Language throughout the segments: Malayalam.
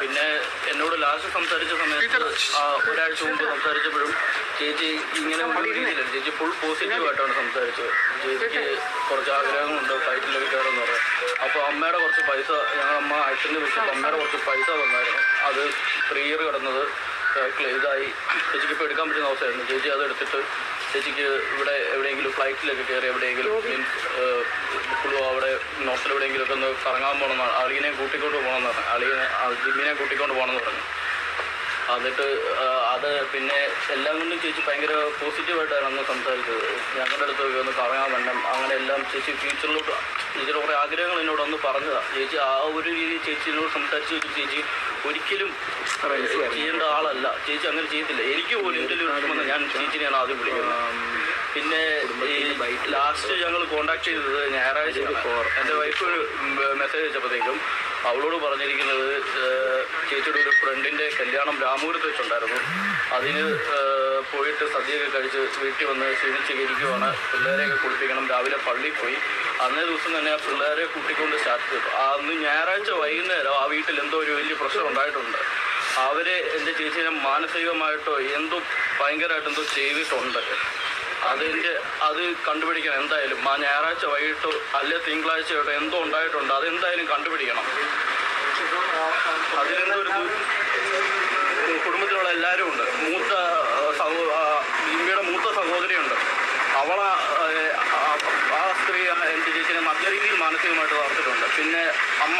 പിന്നെ എന്നോട് ലാസ്റ്റ് സംസാരിച്ച സമയത്ത് ഒരാഴ്ച മുമ്പ് സംസാരിച്ചപ്പോഴും ചേച്ചി ഇങ്ങനെ രീതിയിലല്ല ചേച്ചി ഫുൾ പോസിറ്റീവ് ആയിട്ടാണ് സംസാരിച്ചത്. ചേച്ചിക്ക് കുറച്ച് ആഗ്രഹങ്ങളുണ്ട് ഫ്ലൈറ്റിലൊക്കെ കയറുമെന്ന് പറയാം. അപ്പോൾ അമ്മയുടെ കുറച്ച് പൈസ ഞങ്ങൾ അമ്മ ആക്സിഡന്റ് വിളിച്ചപ്പോൾ അമ്മയുടെ കുറച്ച് പൈസ തന്നായിരുന്നു. അത് ത്രീ ഇയർ കിടന്നത് ഇതായി ചേച്ചിക്ക് ഇപ്പോൾ എടുക്കാൻ പറ്റുന്ന അവസ്ഥയായിരുന്നു. ചേച്ചി അത് എടുത്തിട്ട് ചേച്ചിക്ക് ഇവിടെ എവിടെയെങ്കിലും ഫ്ലൈറ്റിലൊക്കെ കയറി എവിടെയെങ്കിലും മീൻസ് ഇപ്പോഴും അവിടെ നോർത്തിൽ എവിടെയെങ്കിലും ഒന്ന് കറങ്ങാൻ പോകണമെന്നാണ് അളിയനെ കൂട്ടിക്കൊണ്ട് പോകണമെന്ന് പറഞ്ഞു അളിയനെ ജിമ്മിനെ കൂട്ടിക്കൊണ്ട് പോകണമെന്ന് പറഞ്ഞു. എന്നിട്ട് അത് പിന്നെ എല്ലാം കൊണ്ടും ചേച്ചി ഭയങ്കര പോസിറ്റീവായിട്ടാണ് അന്ന് സംസാരിച്ചത്. ഞങ്ങളുടെ അടുത്തൊക്കെ ഒന്ന് കറങ്ങാൻ വേണം അങ്ങനെ എല്ലാം ചേച്ചി ഫ്യൂച്ചറിലോട്ട് ചേച്ചിയുടെ കുറേ ആഗ്രഹങ്ങൾ എന്നോട് ഒന്ന് പറഞ്ഞതാണ് ചേച്ചി ആ ഒരു രീതിയിൽ ചേച്ചിയോട് സംസാരിച്ച് ചേച്ചി ഒരിക്കലും ചെയ്യേണ്ട ആളല്ല. ചേച്ചി അങ്ങനെ ചെയ്യത്തില്ല. എനിക്ക് പോലും എന്റെ ഒരു വിഷമം ഞാൻ ചേച്ചിനെയാണ് ആദ്യം വിളിക്കുന്നത്. പിന്നെ ഈ ലാസ്റ്റ് ഞങ്ങൾ കോണ്ടാക്ട് ചെയ്തത് ഞായറാഴ്ച എന്റെ വൈഫ് ഒരു മെസ്സേജ് അയച്ചപ്പോഴത്തേക്കും അവളോട് പറഞ്ഞിരിക്കുന്നത് ചേച്ചിയുടെ ഒരു ഫ്രണ്ടിന്റെ കല്യാണം രാമൂരത്ത് വെച്ചുണ്ടായിരുന്നു. അതിന് പോയിട്ട് സദ്യയൊക്കെ കഴിച്ച് വീട്ടിൽ വന്ന് ക്ഷീണിച്ച് ഇരിക്കുവാണ് പിള്ളേരെയൊക്കെ കുളിപ്പിക്കണം. രാവിലെ പള്ളിയിൽ പോയി. അന്നേ ദിവസം തന്നെ ആ പിള്ളേരെ കൂട്ടിക്കൊണ്ട് സ്റ്റാർട്ട് ചെയ്തു അന്ന് ഞായറാഴ്ച വൈകുന്നേരം ആ വീട്ടിൽ എന്തോ ഒരു വലിയ പ്രശ്നം ഉണ്ടായിട്ടുണ്ട്. അവരെ എന്റെ ചേച്ചീനെ മാനസികമായിട്ടോ എന്തോ ഭയങ്കരമായിട്ട് എന്തോ ചെയ്തിട്ടുണ്ട്. അതിന്റെ അത് കണ്ടുപിടിക്കണം. എന്തായാലും ആ ഞായറാഴ്ച വൈകിട്ടോ അല്ലെ തിങ്കളാഴ്ചയോട്ടോ എന്തോ ഉണ്ടായിട്ടുണ്ട്. അതെന്തായാലും കണ്ടുപിടിക്കണം. അതിൽ ഒരു കുടുംബത്തിലുള്ള എല്ലാവരും ഉണ്ട്. മൂത്ത ആ, സഹോ ആ, ലിംബിയുടെ മൂത്ത സഹോദരിയുണ്ട്. അവള ആ സ്ത്രീ എന്റെ ചേച്ചിനെ നല്ല രീതിയിൽ മാനസികമായിട്ട് തകർത്തിട്ടുണ്ട്. പിന്നെ അമ്മ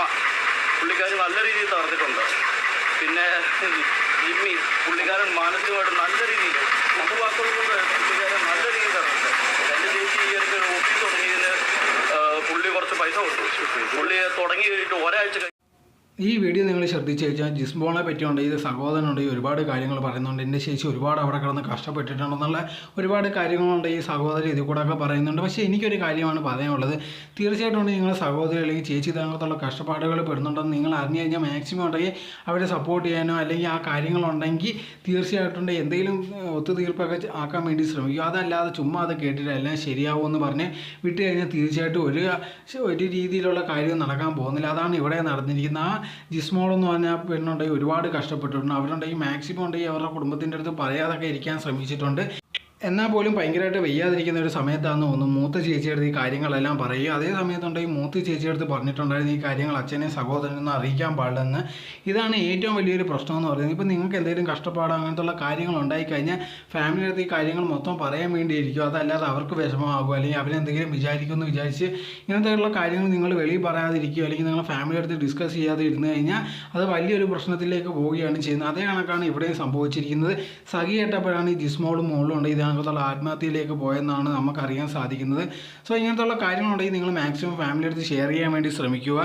പുള്ളിക്കാരി നല്ല രീതിയിൽ തകർത്തിട്ടുണ്ട്. പിന്നെ ജിമ്മി പുള്ളിക്കാരൻ മാനസികമായിട്ട് നല്ല രീതിയിൽ നമുക്ക് വാക്കുകൾ കൊണ്ട് പുള്ളിക്കാരൻ നല്ല രീതിയിൽ തകർത്തിട്ടുണ്ട്. എന്റെ ചേച്ചി ഈ അടുത്ത് ഓഫീസ് തുടങ്ങിയതിന് പുള്ളി കുറച്ച് പൈസ കൊടുത്തു. പുള്ളി തുടങ്ങി കഴിഞ്ഞിട്ട് ഒരാഴ്ച ഈ വീഡിയോ നിങ്ങൾ ശ്രദ്ധിച്ചു കഴിഞ്ഞാൽ ജിസ്ബോളെ പറ്റിയുണ്ട് ഇത് സഹോദരനുണ്ട് ഈ ഒരുപാട് കാര്യങ്ങൾ പറയുന്നുണ്ട് എന്റെ ചേച്ചി ഒരുപാട് അവിടെ കിടന്ന് കഷ്ടപ്പെട്ടിട്ടുണ്ടെന്നുള്ള ഒരുപാട് കാര്യങ്ങളുണ്ട് ഈ സഹോദരി ഇതിൽ കൂടെ ഒക്കെ പറയുന്നുണ്ട്. പക്ഷേ എനിക്കൊരു കാര്യമാണ് പറയാനുള്ളത്. തീർച്ചയായിട്ടും നിങ്ങൾ സഹോദരി അല്ലെങ്കിൽ ചേച്ചി ഇതിനകത്തുള്ള കഷ്ടപ്പാടുകൾ പെടുന്നുണ്ടെന്ന് നിങ്ങൾ അറിഞ്ഞു കഴിഞ്ഞാൽ മാക്സിമം ഉണ്ടെങ്കിൽ അവരെ സപ്പോർട്ട് ചെയ്യാനോ അല്ലെങ്കിൽ ആ കാര്യങ്ങളുണ്ടെങ്കിൽ തീർച്ചയായിട്ടും എന്തെങ്കിലും ഒത്തുതീർപ്പൊക്കെ ആക്കാൻ വേണ്ടി ശ്രമിക്കുക അതല്ലാതെ ചുമ്മാ അത് കേട്ടിട്ട് എല്ലാം ശരിയാവുമെന്ന് പറഞ്ഞ് വിട്ട് കഴിഞ്ഞാൽ തീർച്ചയായിട്ടും ഒരു ഒരു രീതിയിലുള്ള കാര്യം നടക്കാൻ പോകുന്നില്ല. അതാണ് ഇവിടെ നടന്നിരിക്കുന്നത്. ആ ജിസ്മോൾ എന്ന് പറഞ്ഞാൽ പെണ്ണുണ്ടെങ്കിൽ ഒരുപാട് കഷ്ടപ്പെട്ടിട്ടുണ്ട്. അവരുണ്ടെങ്കിൽ മാക്സിമം ഉണ്ടെങ്കിൽ അവരുടെ കുടുംബത്തിന്റെ അടുത്ത് പറയാതൊക്കെ ഇരിക്കാൻ ശ്രമിച്ചിട്ടുണ്ട്. എന്നാൽ പോലും ഭയങ്കരമായിട്ട് വെയ്യാതിരിക്കുന്ന ഒരു സമയത്താണെന്ന് തോന്നുന്നു. മൂത്ത ചേച്ചിയുടെ ഈ കാര്യങ്ങളെല്ലാം പറയുക. അതേ സമയത്തുണ്ടെങ്കിൽ മൂത്ത ചേച്ചിയുടെ അടുത്ത് പറഞ്ഞിട്ടുണ്ടായിരുന്നു ഈ കാര്യങ്ങൾ അച്ഛനെ സഹോദരനൊന്നും അറിയിക്കാൻ പാടില്ലെന്ന്. ഇതാണ് ഏറ്റവും വലിയൊരു പ്രശ്നം എന്ന് പറയുന്നത്. ഇപ്പം നിങ്ങൾക്ക് എന്തെങ്കിലും കഷ്ടപ്പാട് അങ്ങനത്തുള്ള കാര്യങ്ങൾ ഉണ്ടായിക്കഴിഞ്ഞാൽ ഫാമിലിയുടെ അടുത്ത് ഈ കാര്യങ്ങൾ മൊത്തം പറയാൻ വേണ്ടിയിരിക്കും. അതല്ലാതെ അവർക്ക് വിഷമമാകും അല്ലെങ്കിൽ അവരെന്തെങ്കിലും വിചാരിക്കുമെന്ന് വിചാരിച്ച് ഇങ്ങനത്തെയുള്ള കാര്യങ്ങൾ നിങ്ങൾ വെളിയിൽ പറയാതിരിക്കുകയോ അല്ലെങ്കിൽ നിങ്ങൾ ഫാമിലിയുടെ അടുത്ത് ഡിസ്കസ് ചെയ്യാതെ ഇരുന്ന് കഴിഞ്ഞാൽ അത് വലിയൊരു പ്രശ്നത്തിലേക്ക് പോവുകയാണ് ചെയ്യുന്നത്. അതേ കണക്കാണ് ഇവിടെയും സംഭവിച്ചിരിക്കുന്നത്. സഖി കേട്ടപ്പോഴാണ് ഈ ജിസ്മോളും മോളും ഉണ്ട്. ഇതിനകത്തുള്ള ആത്മഹത്യയിലേക്ക് പോയെന്നാണ് നമുക്കറിയാൻ സാധിക്കുന്നത്. സോ ഇങ്ങനത്തുള്ള കാര്യങ്ങളുണ്ടെങ്കിൽ നിങ്ങൾ മാക്സിമം ഫാമിലി അടുത്ത് ഷെയർ ചെയ്യാൻ വേണ്ടി ശ്രമിക്കുക.